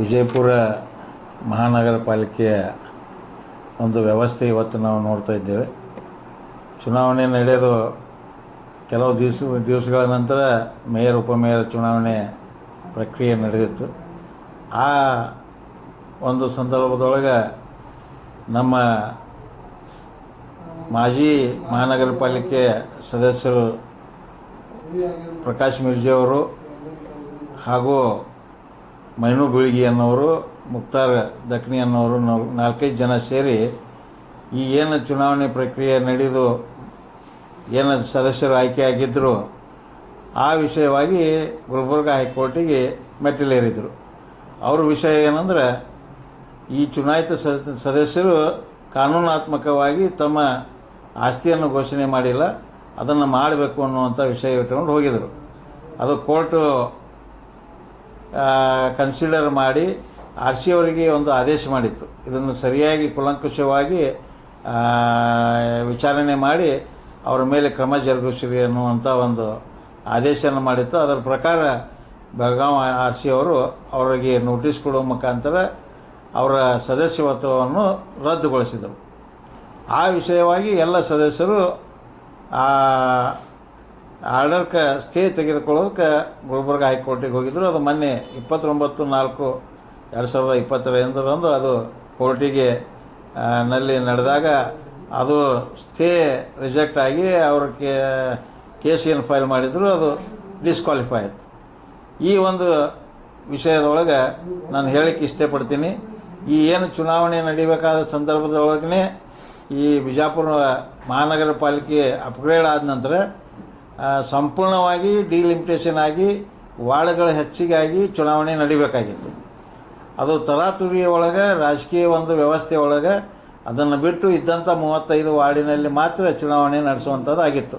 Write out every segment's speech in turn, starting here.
ವಿಜಯಪುರ ಮಹಾನಗರ ಪಾಲಿಕೆಯ ಒಂದು ವ್ಯವಸ್ಥೆ ಇವತ್ತು ನಾವು ನೋಡ್ತಾ ಇದ್ದೇವೆ. ಚುನಾವಣೆ ನಡೆಯೋದು ಕೆಲವು ದಿವಸ, ದಿವಸಗಳ ನಂತರ ಮೇಯರ್, ಉಪಮೇಯರ್ ಚುನಾವಣೆ ಪ್ರಕ್ರಿಯೆ ನಡೆದಿತ್ತು. ಆ ಒಂದು ಸಂದರ್ಭದೊಳಗೆ ನಮ್ಮ ಮಾಜಿ ಮಹಾನಗರ ಪಾಲಿಕೆ ಸದಸ್ಯರು ಪ್ರಕಾಶ್ ಮಿರ್ಜಿಯವರು ಹಾಗೂ ಮೈನು ಬೀಳ್ಗಿ ಅನ್ನೋರು, ಮುಕ್ತಾರ್ ದಕ್ನಿ ಅನ್ನೋರು ನಾಲ್ಕೈದು ಜನ ಸೇರಿ ಈ ಏನು ಚುನಾವಣೆ ಪ್ರಕ್ರಿಯೆ ನಡೆದು ಏನು ಸದಸ್ಯರು ಆಯ್ಕೆಯಾಗಿದ್ದರು ಆ ವಿಷಯವಾಗಿ ಗುಲ್ಬರ್ಗ ಹೈಕೋರ್ಟಿಗೆ ಮೆಟ್ಟಿಲೇರಿದರು. ಅವ್ರ ವಿಷಯ ಏನಂದ್ರೆ, ಈ ಚುನಾಯಿತ ಸದಸ್ಯರು ಕಾನೂನಾತ್ಮಕವಾಗಿ ತಮ್ಮ ಆಸ್ತಿಯನ್ನು ಘೋಷಣೆ ಮಾಡಿಲ್ಲ, ಅದನ್ನು ಮಾಡಬೇಕು ಅನ್ನುವಂಥ ವಿಷಯ ಇಟ್ಕೊಂಡು ಹೋಗಿದರು. ಅದು ಕೋರ್ಟು ಕನ್ಸಿಡರ್ ಮಾಡಿ ಆರ್ ಸಿ ಅವರಿಗೆ ಒಂದು ಆದೇಶ ಮಾಡಿತ್ತು. ಇದನ್ನು ಸರಿಯಾಗಿ ಕುಲಂಕುಷವಾಗಿ ವಿಚಾರಣೆ ಮಾಡಿ ಅವರ ಮೇಲೆ ಕ್ರಮ ಜರುಗಿಸಿರಿ ಅನ್ನುವಂಥ ಒಂದು ಆದೇಶವನ್ನು ಮಾಡಿತ್ತು. ಅದರ ಪ್ರಕಾರ ಬೆಳಗಾವಿ ಆರ್ ಸಿ ಅವರು ಅವರಿಗೆ ನೋಟಿಸ್ ಕೊಡುವ ಮುಖಾಂತರ ಅವರ ಸದಸ್ಯತ್ವವನ್ನು ರದ್ದುಗೊಳಿಸಿದರು. ಆ ವಿಷಯವಾಗಿ ಎಲ್ಲ ಸದಸ್ಯರು ಆ ಆರ್ಡರ್ಕ ಸ್ಟೇ ತೆಗೆದುಕೊಳ್ಳೋದಕ್ಕೆ ಗುಲ್ಬರ್ಗ ಹೈಕೋರ್ಟಿಗೆ ಹೋಗಿದ್ದರು ಅದು ಮೊನ್ನೆ ಇಪ್ಪತ್ತೊಂಬತ್ತು ನಾಲ್ಕು ಎರಡು ಸಾವಿರದ ಇಪ್ಪತ್ತೈದರಂದು ಅದು ಕೋರ್ಟಿಗೆ ನಲ್ಲಿ ನಡೆದಾಗ ಅದು ಸ್ಟೇ ರಿಜೆಕ್ಟ್ ಆಗಿ ಅವ್ರ ಕೇಸ್ ಏನು ಫೈಲ್ ಮಾಡಿದ್ರು. ಅದು ಡಿಸ್ಕ್ವಾಲಿಫೈ ಆಯಿತು. ಈ ಒಂದು ವಿಷಯದೊಳಗೆ ನಾನು ಹೇಳಕ್ಕೆ ಇಷ್ಟಪಡ್ತೀನಿ. ಈ ಏನು ಚುನಾವಣೆ ನಡಿಬೇಕಾದ ಸಂದರ್ಭದೊಳಗೇ ಈ ಬಿಜಾಪುರ ಮಹಾನಗರ ಪಾಲಿಕೆ ಅಪ್ಗ್ರೇಡ್ ಆದ ನಂತರ ಸಂಪೂರ್ಣವಾಗಿ ಡಿಲಿಮಿಟೇಷನ್ ಆಗಿ ವಾರ್ಡ್ಗಳ ಹೆಚ್ಚಿಗಾಗಿ ಚುನಾವಣೆ ನಡಿಬೇಕಾಗಿತ್ತು. ಅದು ತರಾತುರಿಯ ಒಳಗೆ, ರಾಜಕೀಯ ಒಂದು ವ್ಯವಸ್ಥೆ ಒಳಗೆ, ಅದನ್ನು ಬಿಟ್ಟು ಇದ್ದಂಥ ಮೂವತ್ತೈದು ವಾರ್ಡಿನಲ್ಲಿ ಮಾತ್ರ ಚುನಾವಣೆ ನಡೆಸುವಂಥದ್ದು ಆಗಿತ್ತು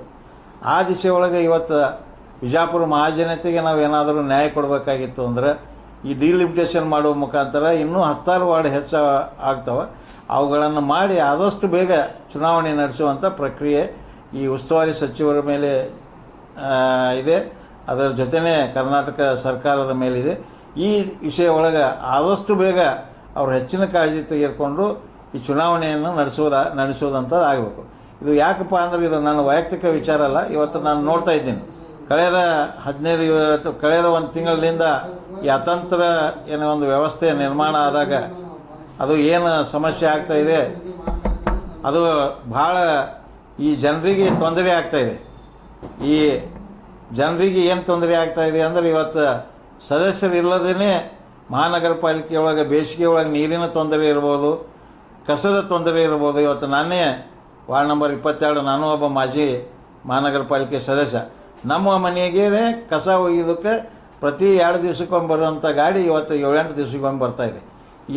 ಆ ದಿಶೆ ಒಳಗೆ ಇವತ್ತು ಬಿಜಾಪುರ ಮಹಾಜನತೆಗೆ ನಾವು ಏನಾದರೂ ನ್ಯಾಯ ಕೊಡಬೇಕಾಗಿತ್ತು ಅಂದರೆ, ಈ ಡಿಲಿಮಿಟೇಷನ್ ಮಾಡುವ ಮುಖಾಂತರ ಇನ್ನೂ ಹತ್ತಾರು ವಾರ್ಡ್ ಹೆಚ್ಚು ಆಗ್ತವೆ. ಅವುಗಳನ್ನು ಮಾಡಿ ಆದಷ್ಟು ಬೇಗ ಚುನಾವಣೆ ನಡೆಸುವಂಥ ಪ್ರಕ್ರಿಯೆ ಈ ಉಸ್ತುವಾರಿ ಸಚಿವರ ಮೇಲೆ ಇದೆ. ಅದರ ಜೊತೆನೇ ಕರ್ನಾಟಕ ಸರ್ಕಾರದ ಮೇಲಿದೆ. ಈ ವಿಷಯ ಒಳಗೆ ಆದಷ್ಟು ಬೇಗ ಅವರು ಹೆಚ್ಚಿನ ಕಾಳಜಿ ತೆಗೆದುಕೊಂಡು ಈ ಚುನಾವಣೆಯನ್ನು ನಡೆಸೋದ ನಡೆಸೋದಂಥದ್ದು ಆಗಬೇಕು. ಇದು ಯಾಕಪ್ಪ ಅಂದ್ರೆ ಇದು ನನ್ನ ವೈಯಕ್ತಿಕ ವಿಚಾರ ಅಲ್ಲ, ಇವತ್ತು ನಾನು ನೋಡ್ತಾ ಇದ್ದೀನಿ. ಕಳೆದ ಹದಿನೈದು ಇವತ್ತು ಕಳೆದ ಒಂದು ತಿಂಗಳಿನಿಂದ ಈ ಅತಂತ್ರ ಏನೋ ಒಂದು ವ್ಯವಸ್ಥೆ ನಿರ್ಮಾಣ ಆದಾಗ ಅದು ಏನು ಸಮಸ್ಯೆ ಆಗ್ತಾ ಇದೆ, ಅದು ಭಾಳ ಈ ಜನರಿಗೆ ತೊಂದರೆ ಆಗ್ತಾ ಇದೆ. ಈ ಜನರಿಗೆ ಏನು ತೊಂದರೆ ಆಗ್ತಾ ಇದೆ ಅಂದರೆ ಇವತ್ತು ಸದಸ್ಯರು ಇಲ್ಲದೇ ಮಹಾನಗರ ಪಾಲಿಕೆಯೊಳಗೆ ಬೇಸಿಗೆ ಒಳಗೆ ನೀರಿನ ತೊಂದರೆ ಇರ್ಬೋದು, ಕಸದ ತೊಂದರೆ ಇರ್ಬೋದು. ಇವತ್ತು ನಾನೇ ವಾರ್ಡ್ ನಂಬರ್ ಇಪ್ಪತ್ತೆರಡು, ನಾನು ಒಬ್ಬ ಮಾಜಿ ಮಹಾನಗರ ಪಾಲಿಕೆ ಸದಸ್ಯ. ನಮ್ಮ ಮನೆಗೆ ಕಸ ಒಯ್ಯೋದಕ್ಕೆ ಪ್ರತಿ ಎರಡು ದಿವಸಕ್ಕೊಮ್ಮೆ ಬರುವಂಥ ಗಾಡಿ ಇವತ್ತು ಏಳೆಂಟು ದಿವಸಕ್ಕೊಮ್ಮೆ ಬರ್ತಾ ಇದೆ. ಈ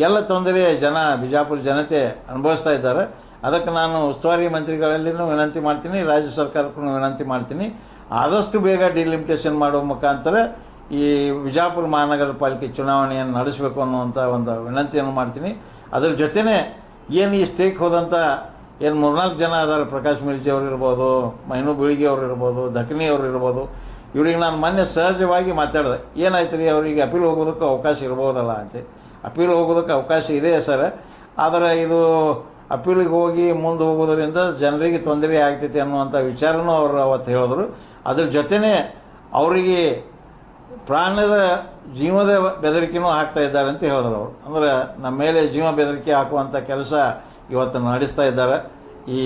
ಎಲ್ಲ ತೊಂದರೆ ಜನ, ಬಿಜಾಪುರ ಜನತೆ ಅನುಭವಿಸ್ತಾ ಇದ್ದಾರೆ. ಅದಕ್ಕೆ ನಾನು ಉಸ್ತುವಾರಿ ಮಂತ್ರಿಗಳಲ್ಲಿನೂ ವಿನಂತಿ ಮಾಡ್ತೀನಿ, ರಾಜ್ಯ ಸರ್ಕಾರಕ್ಕೂ ವಿನಂತಿ ಮಾಡ್ತೀನಿ. ಆದಷ್ಟು ಬೇಗ ಡಿಲಿಮಿಟೇಷನ್ ಮಾಡುವ ಮುಖಾಂತರ ಈ ವಿಜಾಪುರ ಮಹಾನಗರ ಪಾಲಿಕೆ ಚುನಾವಣೆಯನ್ನು ನಡೆಸಬೇಕು ಅನ್ನುವಂಥ ಒಂದು ವಿನಂತಿಯನ್ನು ಮಾಡ್ತೀನಿ. ಅದರ ಜೊತೆನೇ ಏನು ಈ ಸ್ಟೇಕ್ ಹೋದಂಥ ಏನು ಮೂರ್ನಾಲ್ಕು ಜನ ಅದಾರೆ, ಪ್ರಕಾಶ್ ಮಿರ್ಜಿ ಅವರು ಇರ್ಬೋದು, ಮೈನು ಬೀಳಿಗೆ ಅವರು ಇರ್ಬೋದು ದಖನಿ ಅವರು ಇರ್ಬೋದು. ಇವ್ರಿಗೆ ನಾನು ಮೊನ್ನೆ ಸಹಜವಾಗಿ ಮಾತಾಡಿದೆ, ಏನಾಯ್ತು ರೀ ಅವರಿಗೆ ಅಪೀಲ್ ಹೋಗೋದಕ್ಕೆ ಅವಕಾಶ ಇರ್ಬೋದಲ್ಲ ಅಂತ. ಅಪೀಲ್ ಹೋಗೋದಕ್ಕೆ ಅವಕಾಶ ಇದೆ ಸರ್. ಆದರೆ ಇದು ಅಪೀಲಿಗೆ ಹೋಗಿ ಮುಂದೆ ಹೋಗೋದರಿಂದ ಜನರಿಗೆ ತೊಂದರೆ ಆಗ್ತೈತಿ ಅನ್ನುವಂಥ ವಿಚಾರನೂ ಅವರು ಅವತ್ತು ಹೇಳಿದ್ರು. ಅದ್ರ ಜೊತೆನೇ ಅವರಿಗೆ ಪ್ರಾಣದ ಜೀವದ ಬೆದರಿಕೆನೂ ಹಾಕ್ತಾ ಇದ್ದಾರೆ ಅಂತ ಹೇಳಿದ್ರು ಅವರು. ಅಂದರೆ ನಮ್ಮ ಮೇಲೆ ಜೀವ ಬೆದರಿಕೆ ಹಾಕುವಂಥ ಕೆಲಸ ಇವತ್ತು ನಡೆಸ್ತಾ ಇದ್ದಾರೆ. ಈ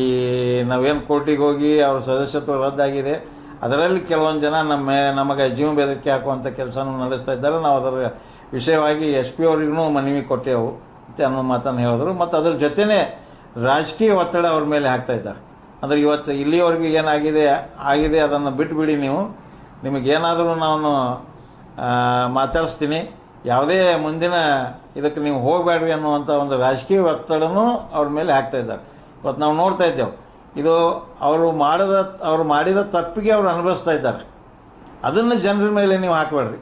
ನಾವೇನು ಕೋರ್ಟಿಗೆ ಹೋಗಿ ಅವ್ರ ಸದಸ್ಯತ್ವ ರದ್ದಾಗಿದೆ ಅದರಲ್ಲಿ ಕೆಲವೊಂದು ಜನ ನಮ್ಮ ನಮಗೆ ಜೀವ ಬೆದರಿಕೆ ಹಾಕುವಂಥ ಕೆಲಸನೂ ನಡೆಸ್ತಾ ಇದ್ದಾರೆ. ನಾವು ಅದರ ವಿಷಯವಾಗಿ ಎಸ್ ಪಿ ಅವ್ರಿಗೂ ಮನವಿ ಕೊಟ್ಟೆವು ಅಂತ ಅನ್ನೋ ಮಾತನ್ನು ಹೇಳಿದ್ರು. ಮತ್ತು ಅದ್ರ ಜೊತೆನೇ ರಾಜಕೀಯ ಒತ್ತಡ ಅವ್ರ ಮೇಲೆ ಹಾಕ್ತಾ ಇದ್ದಾರೆ. ಅಂದರೆ ಇವತ್ತು ಇಲ್ಲಿವರೆಗೂ ಏನಾಗಿದೆ, ಆಗಿದೆ ಅದನ್ನು ಬಿಟ್ಟುಬಿಡಿ ನೀವು. ನಿಮಗೇನಾದರೂ ನಾನು ಮಾತಾಡಿಸ್ತೀನಿ. ಯಾವುದೇ ಮುಂದಿನ ಇದಕ್ಕೆ ನೀವು ಹೋಗಬೇಡ್ರಿ ಅನ್ನುವಂಥ ಒಂದು ರಾಜಕೀಯ ಒತ್ತಡನೂ ಅವ್ರ ಮೇಲೆ ಹಾಕ್ತಾ ಇದ್ದಾರೆ. ಇವತ್ತು ನಾವು ನೋಡ್ತಾ ಇದ್ದೇವೆ. ಇದು ಅವರು ಮಾಡಿದ ಅವರು ಮಾಡಿದ ತಪ್ಪಿಗೆ ಅವರು ಅನುಭವಿಸ್ತಾ ಇದ್ದಾರೆ. ಅದನ್ನು ಜನರ ಮೇಲೆ ನೀವು ಹಾಕಬೇಡ್ರಿ.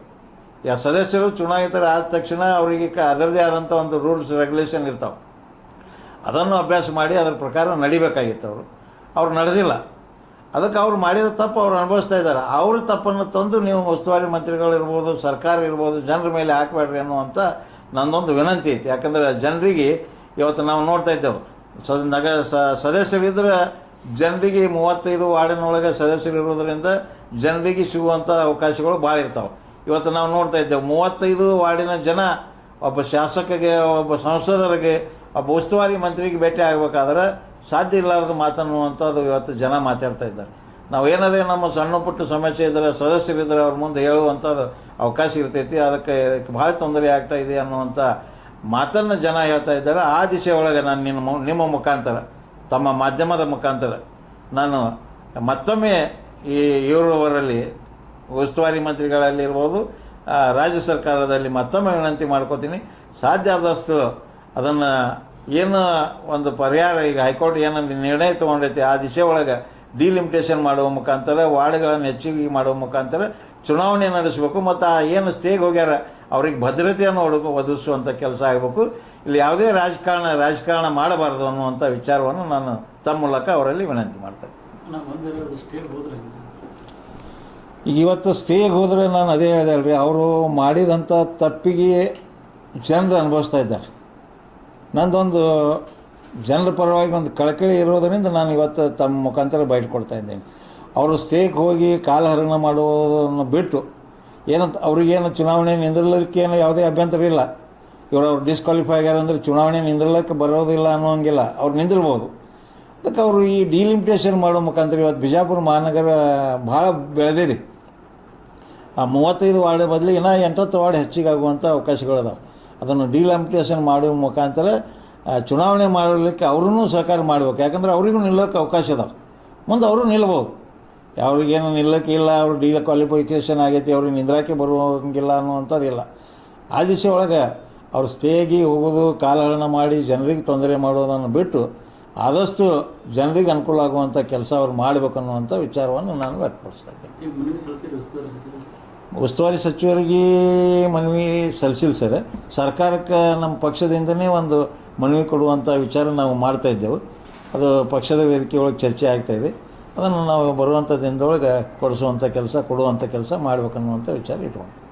ಯಾ ಸದಸ್ಯರು ಚುನಾಯಿತರು ಆದ ತಕ್ಷಣ ಅವರಿಗೆ ಕ ಅದರದೇ ಆದಂಥ ಒಂದು ರೂಲ್ಸ್, ರೆಗ್ಯುಲೇಷನ್ ಇರ್ತಾವೆ. ಅದನ್ನು ಅಭ್ಯಾಸ ಮಾಡಿ ಅದರ ಪ್ರಕಾರ ನಡಿಬೇಕಾಗಿತ್ತು ಅವರು. ಅವ್ರು ನಡೆದಿಲ್ಲ. ಅದಕ್ಕೆ ಅವ್ರು ಮಾಡಿದ ತಪ್ಪು ಅವ್ರು ಅನುಭವಿಸ್ತಾ ಇದ್ದಾರೆ. ಅವ್ರ ತಪ್ಪನ್ನು ತಂದು ನೀವು ಉಸ್ತುವಾರಿ ಮಂತ್ರಿಗಳಿರ್ಬೋದು ಸರ್ಕಾರ ಇರ್ಬೋದು, ಜನರ ಮೇಲೆ ಹಾಕಬೇಡ್ರಿ ಅನ್ನುವಂಥ ನನ್ನೊಂದು ವಿನಂತಿ ಐತಿ. ಯಾಕಂದರೆ ಜನರಿಗೆ ಇವತ್ತು ನಾವು ನೋಡ್ತಾ ಇದ್ದೇವೆ ಸದ ನಗ ಸದಸ್ಯರಿದ್ದರೆ ಜನರಿಗೆ ಮೂವತ್ತೈದು ವಾರ್ಡಿನೊಳಗೆ ಸದಸ್ಯರಿರೋದ್ರಿಂದ ಜನರಿಗೆ ಸಿಗುವಂಥ ಅವಕಾಶಗಳು ಭಾಳ ಇರ್ತಾವೆ. ಇವತ್ತು ನಾವು ನೋಡ್ತಾ ಇದ್ದೇವೆ, ಮೂವತ್ತೈದು ವಾರ್ಡಿನ ಜನ ಒಬ್ಬ ಶಾಸಕಗೆ, ಒಬ್ಬ ಸಂಸದರಿಗೆ, ಒಬ್ಬ ಉಸ್ತುವಾರಿ ಮಂತ್ರಿಗೆ ಭೇಟಿ ಆಗಬೇಕಾದ್ರೆ ಸಾಧ್ಯ ಇಲ್ಲಾರದು ಮಾತನ್ನುವಂಥದ್ದು ಇವತ್ತು ಜನ ಮಾತಾಡ್ತಾ ಇದ್ದಾರೆ. ನಾವು ಏನಾರೇ ನಮ್ಮ ಸಣ್ಣ ಪುಟ್ಟ ಸಮಸ್ಯೆ ಇದ್ದರೆ ಸದಸ್ಯರಿದ್ದರೆ ಅವ್ರ ಮುಂದೆ ಹೇಳುವಂಥದ್ದು ಅವಕಾಶ ಇರ್ತೈತಿ, ಅದಕ್ಕೆ ಭಾಳ ತೊಂದರೆ ಆಗ್ತಾ ಇದೆ ಅನ್ನುವಂಥ ಮಾತನ್ನು ಜನ ಹೇಳ್ತಾ ಇದ್ದಾರೆ, ಆ ದಿಶೆ ಒಳಗೆ ನಾನು ನಿಮ್ಮ ನಿಮ್ಮ ಮುಖಾಂತರ, ತಮ್ಮ ಮಾಧ್ಯಮದ ಮುಖಾಂತರ ನಾನು ಮತ್ತೊಮ್ಮೆ ಈ ಇವರವರಲ್ಲಿ ಉಸ್ತುವಾರಿ ಮಂತ್ರಿಗಳಲ್ಲಿರ್ಬೋದು ರಾಜ್ಯ ಸರ್ಕಾರದಲ್ಲಿ ಮತ್ತೊಮ್ಮೆ ವಿನಂತಿ ಮಾಡ್ಕೋತೀನಿ. ಸಾಧ್ಯ ಆದಷ್ಟು ಅದನ್ನು ಏನು ಒಂದು ಪರಿಹಾರ ಈಗ ಹೈಕೋರ್ಟ್ ಏನು ನಿರ್ಣಯ ತೊಗೊಂಡೈತಿ, ಆ ದಿಶೆ ಒಳಗೆ ಡಿಲಿಮಿಟೇಷನ್ ಮಾಡುವ ಮುಖಾಂತರ, ವಾರ್ಡ್ಗಳನ್ನು ಹೆಚ್ಚಿಗೆ ಮಾಡುವ ಮುಖಾಂತರ ಚುನಾವಣೆ ನಡೆಸಬೇಕು. ಮತ್ತು ಆ ಏನು ಸ್ಟೇಗೆ ಹೋಗ್ಯಾರ ಅವ್ರಿಗೆ ಭದ್ರತೆಯನ್ನು ಒಡಗು ಒದಗಿಸುವಂಥ ಕೆಲಸ ಆಗಬೇಕು. ಇಲ್ಲಿ ಯಾವುದೇ ರಾಜಕಾರಣ ರಾಜಕಾರಣ ಮಾಡಬಾರ್ದು ಅನ್ನುವಂಥ ವಿಚಾರವನ್ನು ನಾನು ತಮ್ಮ ಮೂಲಕ ಅವರಲ್ಲಿ ವಿನಂತಿ ಮಾಡ್ತಾ ಇದ್ದೀನಿ ನಾವು ಒಂದೆರಡು ಸ್ಟೇಟ್ ಈಗ ಇವತ್ತು ಸ್ಟೇಗೆ ಹೋದರೆ ನಾನು ಅದೇ ಹೇಳಿದೆ ಅಲ್ರಿ ಅವರು ಮಾಡಿದಂಥ ತಪ್ಪಿಗೆ ಜನರು ಅನುಭವಿಸ್ತಾ ಇದ್ದಾರೆ. ನಂದೊಂದು ಜನರ ಪರವಾಗಿ ಒಂದು ಕಳಕಳಿ ಇರೋದರಿಂದ ನಾನು ಇವತ್ತು ತಮ್ಮ ಮುಖಾಂತರ ಬಯಟ್ಕೊಡ್ತಾ ಇದ್ದೇನೆ. ಅವರು ಸ್ಟೇಗೆ ಹೋಗಿ ಕಾಲಹರಣ ಮಾಡುವುದನ್ನು ಬಿಟ್ಟು ಏನಂತ, ಅವ್ರಿಗೇನು ಚುನಾವಣೆ ನಿಂದಿರ್ಲಿಕ್ಕೆ ಏನು ಯಾವುದೇ ಅಭ್ಯಂತರ ಇಲ್ಲ. ಇವರು ಅವ್ರು ಡಿಸ್ಕ್ವಾಲಿಫೈ ಆಗ್ಯಾರ ಅಂದರೆ ಚುನಾವಣೆ ನಿಂದಿರ್ಲಿಕ್ಕೆ ಬರೋದಿಲ್ಲ ಅನ್ನೋಂಗಿಲ್ಲ. ಅವ್ರು ನಿಂದಿರ್ಬೋದು ಅದಕ್ಕೆ ಅವರು ಈ ಡಿಲಿಮಿಟೇಷನ್ ಮಾಡೋ ಮುಖಾಂತರ ಇವತ್ತು ಬಿಜಾಪುರ ಮಹಾನಗರ ಭಾಳ ಬೆಳೆದಿದೆ. ಆ ಮೂವತ್ತೈದು ವಾರ್ಡ್ ಬದಲು ಇನ್ನೂ ಎಂಟತ್ತು ವಾರ್ಡ್ ಹೆಚ್ಚಿಗೆ ಆಗುವಂಥ ಅವಕಾಶಗಳಿದಾವೆ ಅದನ್ನು ಡಿಲಿಮಿಟೇಷನ್ ಮಾಡುವ ಮುಖಾಂತರ ಚುನಾವಣೆ ಮಾಡಲಿಕ್ಕೆ ಅವ್ರೂ ಸಹಕಾರ ಮಾಡ್ಬೇಕು. ಯಾಕಂದ್ರೆ ಅವರಿಗೂ ನಿಲ್ಲೋಕ್ಕೆ ಅವಕಾಶ ಅದಾವೆ. ಮುಂದೆ ಅವರು ನಿಲ್ಬೋದು. ಅವ್ರಿಗೇನು ನಿಲ್ಲಕ್ಕೆ ಇಲ್ಲ ಅವ್ರು ಡಿ ಕ್ವಾಲಿಫಿಕೇಷನ್ ಆಗೈತಿ ಅವ್ರಿಗೆ ನಿಂದ್ರಾಕೆ ಬರುವಂಗಿಲ್ಲ ಅನ್ನುವಂಥದ್ದಿಲ್ಲ. ಆ ದಿವಸ ಒಳಗೆ ಅವ್ರು ಸ್ಟೇಗಿ ಹೋಗೋದು ಕಾಲಹರಣ ಮಾಡಿ ಜನರಿಗೆ ತೊಂದರೆ ಮಾಡೋದನ್ನು ಬಿಟ್ಟು ಆದಷ್ಟು ಜನರಿಗೆ ಅನುಕೂಲ ಆಗುವಂಥ ಕೆಲಸ ಅವ್ರು ಮಾಡಬೇಕು ಅನ್ನುವಂಥ ವಿಚಾರವನ್ನು ನಾನು ವ್ಯಕ್ತಪಡಿಸ್ತಾ ಇದ್ದೇನೆ. ಉಸ್ತುವಾರಿ ಸಚಿವರು? ಉಸ್ತುವಾರಿ ಸಚಿವರಿಗೆ ಮನವಿ ಸಲ್ಲಿಸಿಲ್ಲ ಸರ್. ಸರ್ಕಾರಕ್ಕೆ ನಮ್ಮ ಪಕ್ಷದಿಂದನೇ ಒಂದು ಮನವಿ ಕೊಡುವಂಥ ವಿಚಾರ ನಾವು ಮಾಡ್ತಾ ಇದ್ದೆವು. ಅದು ಪಕ್ಷದ ವೇದಿಕೆ ಒಳಗೆ ಚರ್ಚೆ ಆಗ್ತಾ ಇದೆ. ಅದನ್ನು ನಾವು ಬರುವಂಥ ದಿನದೊಳಗೆ ಕೊಡಿಸುವಂಥ ಕೆಲಸ ಕೊಡುವಂಥ ಕೆಲಸ ಮಾಡ್ಬೇಕನ್ನುವಂಥ ವಿಚಾರ ಇಟ್ಕೊಂಡು